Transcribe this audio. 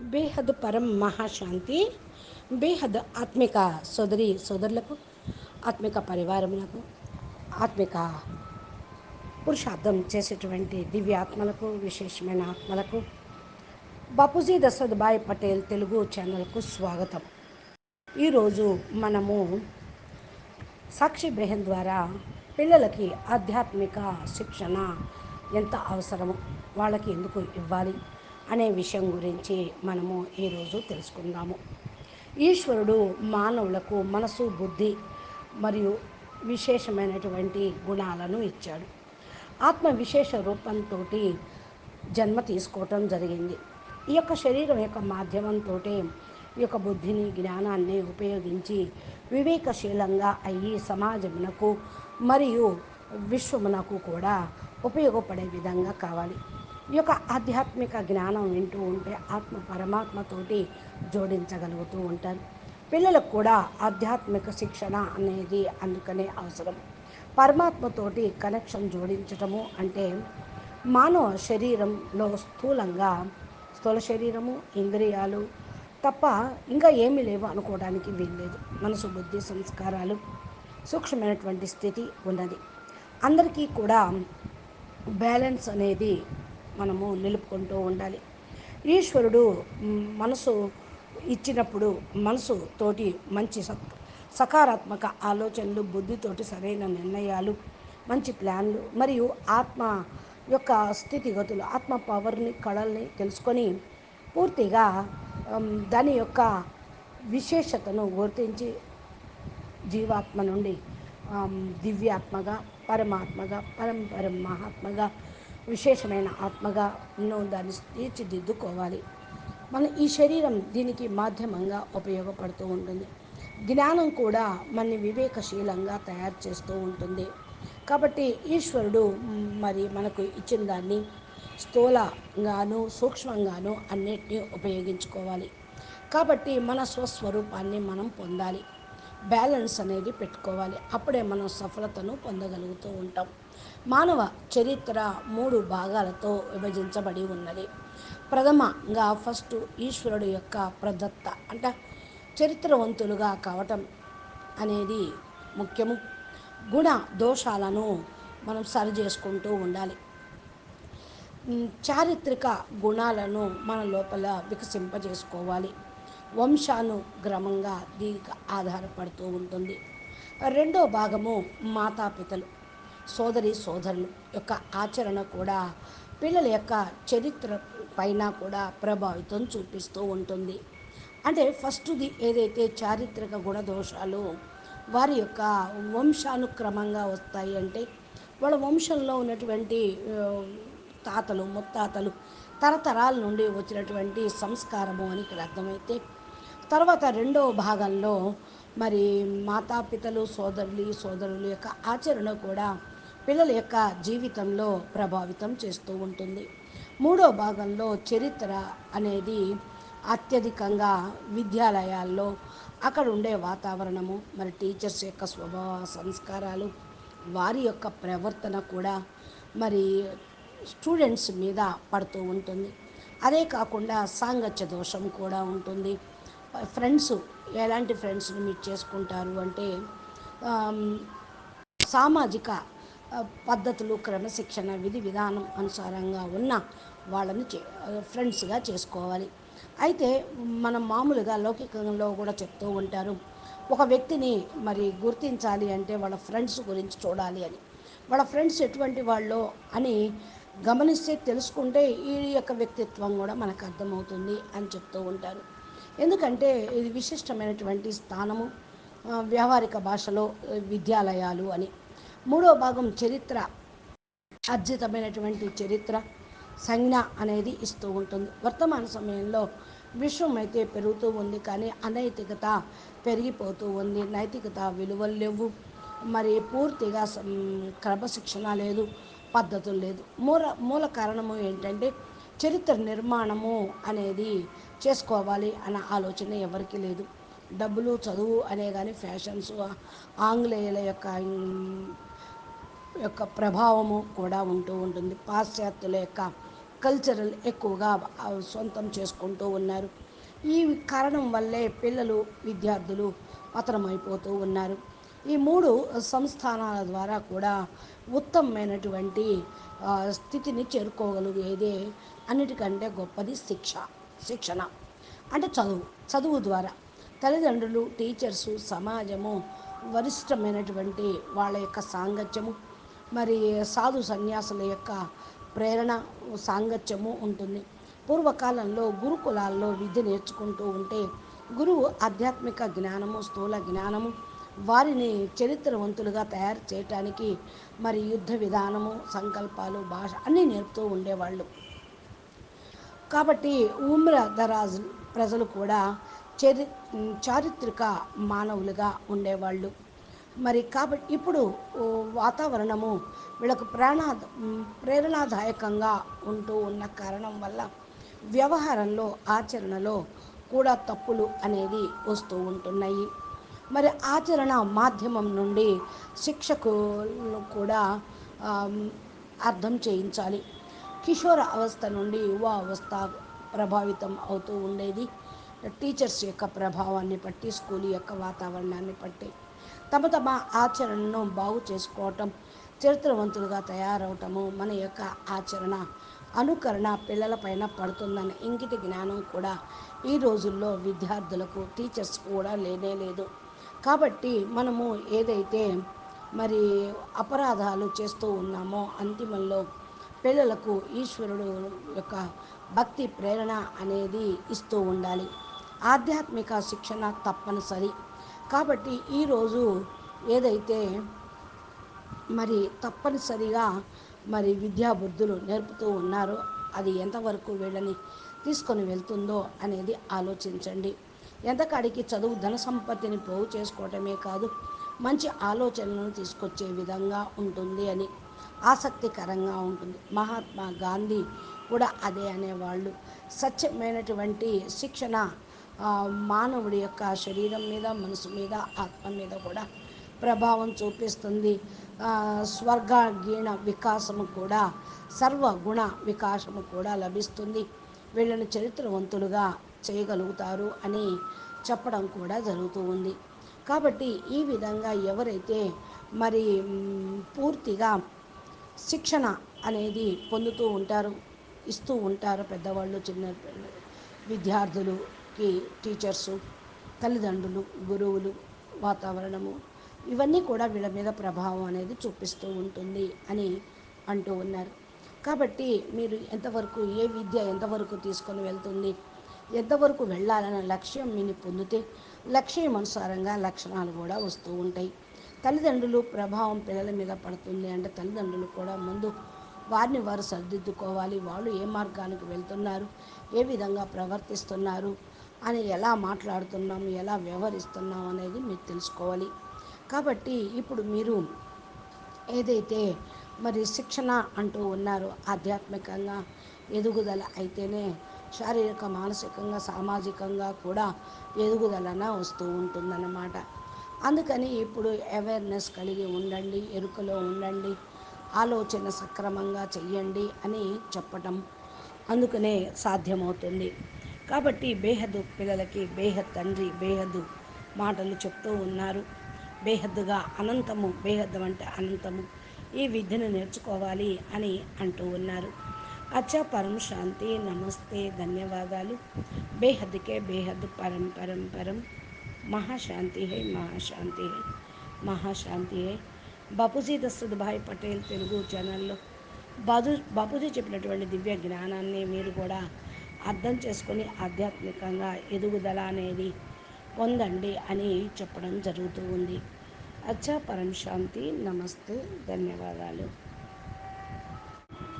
బేహద్ పరం మహాశాంతి బేహద్ ఆత్మిక సోదరి సోదరులకు ఆత్మిక పరివారములకు ఆత్మిక పురుషార్థం చేసేటువంటి దివ్య ఆత్మలకు విశేషమైన ఆత్మలకు. బాపూజీ దశరథ్ పటేల్ తెలుగు ఛానల్కు స్వాగతం. ఈరోజు మనము సాక్షి బేహన్ ద్వారా పిల్లలకి ఆధ్యాత్మిక శిక్షణ ఎంత అవసరమో వాళ్ళకి ఎందుకు ఇవ్వాలి? అనే విషయం గురించి మనము ఈరోజు తెలుసుకుందాము. ఈశ్వరుడు మానవులకు మనసు బుద్ధి మరియు విశేషమైనటువంటి గుణాలను ఇచ్చాడు. ఆత్మ విశేష రూపంతో జన్మ తీసుకోవటం జరిగింది. ఈ యొక్క శరీరం యొక్క మాధ్యమంతో ఈ యొక్క బుద్ధిని జ్ఞానాన్ని ఉపయోగించి వివేకశీలంగా అయ్యి సమాజమునకు మరియు విశ్వమునకు కూడా ఉపయోగపడే విధంగా కావాలి. ఈ యొక్క ఆధ్యాత్మిక జ్ఞానం వింటూ ఉంటే ఆత్మ పరమాత్మతోటి జోడించగలుగుతూ ఉంటారు. పిల్లలకు కూడా ఆధ్యాత్మిక శిక్షణ అనేది అందుకనే అవసరం. పరమాత్మతోటి కనెక్షన్ జోడించటము అంటే మానవ శరీరంలో స్థూలంగా స్థూల శరీరము ఇంద్రియాలు తప్ప ఇంకా ఏమీ లేవు అనుకోవడానికి వీల్లేదు. మనసు బుద్ధి సంస్కారాలు సూక్ష్మమైనటువంటి స్థితి ఉన్నది. అందరికీ కూడా బ్యాలెన్స్ అనేది మనము నిలుపుకుంటూ ఉండాలి. ఈశ్వరుడు మనసు ఇచ్చినప్పుడు మనసు తోటి మంచి సకారాత్మక ఆలోచనలు బుద్ధితోటి సరైన నిర్ణయాలు మంచి ప్లాన్లు మరియు ఆత్మ యొక్క స్థితిగతులు ఆత్మ పవర్ని కళల్ని తెలుసుకొని పూర్తిగా దాని యొక్క విశేషతను గుర్తించి జీవాత్మ నుండి దివ్యాత్మగా పరమాత్మగా పరంపరం మహాత్మగా విశేషమైన ఆత్మగా దాన్ని తీర్చిదిద్దుకోవాలి. మన ఈ శరీరం దీనికి మాధ్యమంగా ఉపయోగపడుతూ ఉంటుంది. జ్ఞానం కూడా మన వివేకశీలంగా తయారు చేస్తూ ఉంటుంది. కాబట్టి ఈశ్వరుడు మరి మనకు ఇచ్చిన దాన్ని స్థూలంగాను సూక్ష్మంగాను అన్నిటినీ ఉపయోగించుకోవాలి. కాబట్టి మన స్వస్వరూపాన్ని మనం పొందాలి. బ్యాలెన్స్ అనేది పెట్టుకోవాలి. అప్పుడే మనం సఫలతను పొందగలుగుతూ ఉంటాం. మానవ చరిత్ర మూడు భాగాలతో విభజించబడి ఉన్నది. ప్రథమంగా ఫస్ట్ ఈశ్వరుడు యొక్క ప్రదత్త అంటే చరిత్రవంతులుగా కావటం అనేది ముఖ్యము. గుణ దోషాలను మనం సరి చేసుకుంటూ ఉండాలి. చారిత్రక గుణాలను మన లోపల వికసింపజేసుకోవాలి. వంశానుగ్రమంగా దీనికి ఆధారపడుతూ ఉంటుంది. రెండో భాగము మాతాపితలు సోదరి సోదరులు యొక్క ఆచరణ కూడా పిల్లల యొక్క చరిత్ర పైన కూడా ప్రభావితం చూపిస్తూ ఉంటుంది. అంటే ఫస్ట్ది ఏదైతే చారిత్రక గుణదోషాలు వారి యొక్క వంశానుక్రమంగా వస్తాయి అంటే వాళ్ళ వంశంలో ఉన్నటువంటి తాతలు ముత్తాతలు తరతరాల నుండి వచ్చినటువంటి సంస్కారము అని ఇక్కడ అర్థమైతే తర్వాత రెండవ భాగంలో మరి మాతాపితలు సోదరులు సోదరుల యొక్క ఆచరణ కూడా పిల్లల యొక్క జీవితంలో ప్రభావితం చేస్తూ ఉంటుంది. మూడో భాగంలో చరిత్ర అనేది అత్యధికంగా విద్యాలయాల్లో అక్కడ ఉండే వాతావరణము మరి టీచర్స్ యొక్క స్వభావ సంస్కారాలు వారి యొక్క ప్రవర్తన కూడా మరి స్టూడెంట్స్ మీద పడుతూ ఉంటుంది. అదే కాకుండా సాంగత్య దోషం కూడా ఉంటుంది. ఫ్రెండ్స్ ఎలాంటి ఫ్రెండ్స్ని మీట్ చేసుకుంటారు అంటే సామాజిక పద్ధతులు క్రమశిక్షణ విధి విధానం అనుసారంగా ఉన్న వాళ్ళని ఫ్రెండ్స్గా చేసుకోవాలి. అయితే మనం మామూలుగా లౌకికంలో కూడా చెప్తూ ఉంటారు ఒక వ్యక్తిని మరి గుర్తించాలి అంటే వాళ్ళ ఫ్రెండ్స్ గురించి చూడాలి అని. వాళ్ళ ఫ్రెండ్స్ ఎటువంటి వాళ్ళు అని గమనిస్తే తెలుసుకుంటే ఈ యొక్క వ్యక్తిత్వం కూడా మనకు అర్థమవుతుంది అని చెప్తూ ఉంటారు. ఎందుకంటే ఇది విశిష్టమైనటువంటి స్థానము వ్యవహారిక భాషలో విద్యాలయాలు అని. మూడో భాగం చరిత్ర అర్జితమైనటువంటి చరిత్ర సంజ్ఞ అనేది ఇస్తూ ఉంటుంది. వర్తమాన సమయంలో విశ్వం అయితే పెరుగుతూ ఉంది కానీ అనైతికత పెరిగిపోతూ ఉంది. నైతికత విలువలు లేవు. మరి పూర్తిగా క్రమశిక్షణ లేదు పద్ధతులు లేదు. మూల మూల కారణము ఏంటంటే చరిత్ర నిర్మాణము అనేది చేసుకోవాలి అన్న ఆలోచన ఎవరికి లేదు. డబ్బులు చదువు అనే కానీ ఫ్యాషన్స్ ఆంగ్లేయుల యొక్క యొక్క ప్రభావము కూడా ఉంటూ ఉంటుంది. పాశ్చాత్యుల యొక్క కల్చరల్ ఎక్కువగా సొంతం చేసుకుంటూ ఉన్నారు. ఈ కారణం వల్లే పిల్లలు విద్యార్థులు పతనమైపోతూ ఉన్నారు. ఈ మూడు సంస్థానాల ద్వారా కూడా ఉత్తమమైనటువంటి స్థితిని చేరుకోగలిగేదే అన్నిటికంటే గొప్పది శిక్ష శిక్షణ. అంటే చదువు చదువు ద్వారా. తల్లిదండ్రులు టీచర్సు సమాజము వరిష్టమైనటువంటి వాళ్ళ యొక్క సాంగత్యము మరి సాధు సన్యాసుల యొక్క ప్రేరణ సాంగత్యము ఉంటుంది. పూర్వకాలంలో గురుకులాల్లో విద్య నేర్చుకుంటూ ఉంటే గురువు ఆధ్యాత్మిక జ్ఞానము స్థూల జ్ఞానము వారిని చరిత్రవంతులుగా తయారు చేయటానికి మరి యుద్ధ విధానము సంకల్పాలు భాష అన్నీ నేర్పుతూ ఉండేవాళ్ళు. కాబట్టి ఉమ్ర దరాజ్ ప్రజలు కూడా చరి చారిత్రక మానవులుగా ఉండేవాళ్ళు. మరి కాబట్టి ఇప్పుడు వాతావరణము వీళ్ళకు ప్రాణ ప్రేరణాదాయకంగా ఉంటూ ఉన్న కారణం వల్ల వ్యవహారంలో ఆచరణలో కూడా తప్పులు అనేది వస్తూ ఉంటున్నాయి. మరి ఆచరణ మాధ్యమం నుండి శిక్షకు కూడా అర్థం చేయించాలి. కిషోర అవస్థ నుండి యువ అవస్థ ప్రభావితం అవుతూ ఉండేది. టీచర్స్ యొక్క ప్రభావాన్ని బట్టి స్కూల్ యొక్క వాతావరణాన్ని బట్టి తమ తమ ఆచరణను బాగు చేసుకోవటం చరిత్రవంతులుగా తయారవటము మన యొక్క ఆచరణ అనుకరణ పిల్లలపైన పడుతుందన్న ఇంగిత జ్ఞానం కూడా ఈ రోజుల్లో విద్యార్థులకు టీచర్స్ కూడా లేనే లేదు. కాబట్టి మనము ఏదైతే మరి అపరాధాలు చేస్తూ ఉన్నామో అంతిమంలో పిల్లలకు ఈశ్వరుడు యొక్క భక్తి ప్రేరణ అనేది ఇస్తూ ఉండాలి. ఆధ్యాత్మిక శిక్షణ తప్పనిసరి. కాబట్టి ఈరోజు ఏదైతే మరి తప్పనిసరిగా మరి విద్యా బుద్ధులు నేర్పుతూ ఉన్నారో అది ఎంతవరకు వీళ్ళని తీసుకొని వెళ్తుందో అనేది ఆలోచించండి. ఎంతకాడికి చదువు ధన సంపత్తిని పోగు చేసుకోవటమే కాదు మంచి ఆలోచనలను తీసుకొచ్చే విధంగా ఉంటుంది అని ఆసక్తికరంగా ఉంటుంది. మహాత్మా గాంధీ కూడా అదే అనేవాళ్ళు. సత్యమైనటువంటి శిక్షణ మానవుడి యొక్క శరీరం మీద మనసు మీద ఆత్మ మీద కూడా ప్రభావం చూపిస్తుంది. ఆ, స్వర్గ గీణ వికాసము కూడా సర్వగుణ వికాసము కూడా లభిస్తుంది. వీళ్ళని చరిత్రవంతులుగా చేయగలుగుతారు అని చెప్పడం కూడా జరుగుతూ ఉంది. కాబట్టి ఈ విధంగా ఎవరైతే మరి పూర్తిగా శిక్షణ అనేది పొందుతూ ఉంటారు ఇస్తూ ఉంటారు పెద్దవాళ్ళు చిన్న విద్యార్థులుకి టీచర్సు తల్లిదండ్రులు గురువులు వాతావరణము ఇవన్నీ కూడా వీళ్ళ మీద ప్రభావం అనేది చూపిస్తూ ఉంటుంది అని అంటూ ఉన్నారు. కాబట్టి మీరు ఎంతవరకు ఏ విద్య ఎంతవరకు తీసుకొని వెళ్తుంది ఎంతవరకు వెళ్ళాలన్న లక్ష్యం మీని పొందితే లక్ష్యం అనుసారంగా లక్షణాలు కూడా వస్తూ ఉంటాయి. తల్లిదండ్రులు ప్రభావం పిల్లల మీద పడుతుంది అంటే తల్లిదండ్రులు కూడా ముందు వారిని వారు సరిదిద్దుకోవాలి. వాళ్ళు ఏ మార్గానికి వెళ్తున్నారు? ఏ విధంగా ప్రవర్తిస్తున్నారు? అని ఎలా మాట్లాడుతున్నాము ఎలా వ్యవహరిస్తున్నాం అనేది మీరు తెలుసుకోవాలి. కాబట్టి ఇప్పుడు మీరు ఏదైతే మరి శిక్షణ అంటూ ఉన్నారో ఆధ్యాత్మికంగా ఎదుగుదల అయితేనే శారీరక మానసికంగా సామాజికంగా కూడా ఎదుగుదలన వస్తూ ఉంటుందన్నమాట. అందుకని ఇప్పుడు అవేర్నెస్ కలిగి ఉండండి ఎరుకలో ఉండండి ఆలోచన సక్రమంగా చెయ్యండి అని చెప్పటం అందుకనే సాధ్యమవుతుంది. కాబట్టి బేహద్దు పిల్లలకి బేహద్ తండ్రి బేహద్దు మాటలు చెప్తూ ఉన్నారు. బేహద్దుగా అనంతము బేహద్దు అంటే అనంతము ఈ విద్యను నేర్చుకోవాలి అని అంటూ ఉన్నారు. అచ్చా పరం శాంతి నమస్తే ధన్యవాదాలు. బేహద్కే బేహద్దు పరం పరం పరం. మహాశాంతి high మహాశాంతి high. మహాశాంతి high. Bapuji Dashrath Bhai Patel Telugu ఛానల్లో బాజు బాపూజీ చెప్పినటువంటి దివ్య జ్ఞానాన్ని మీరు కూడా అర్థం చేసుకొని ఆధ్యాత్మికంగా ఎదుగుదల అనేది పొందండి అని చెప్పడం జరుగుతూ ఉంది. అచ్చా పరం శాంతి నమస్తే ధన్యవాదాలు.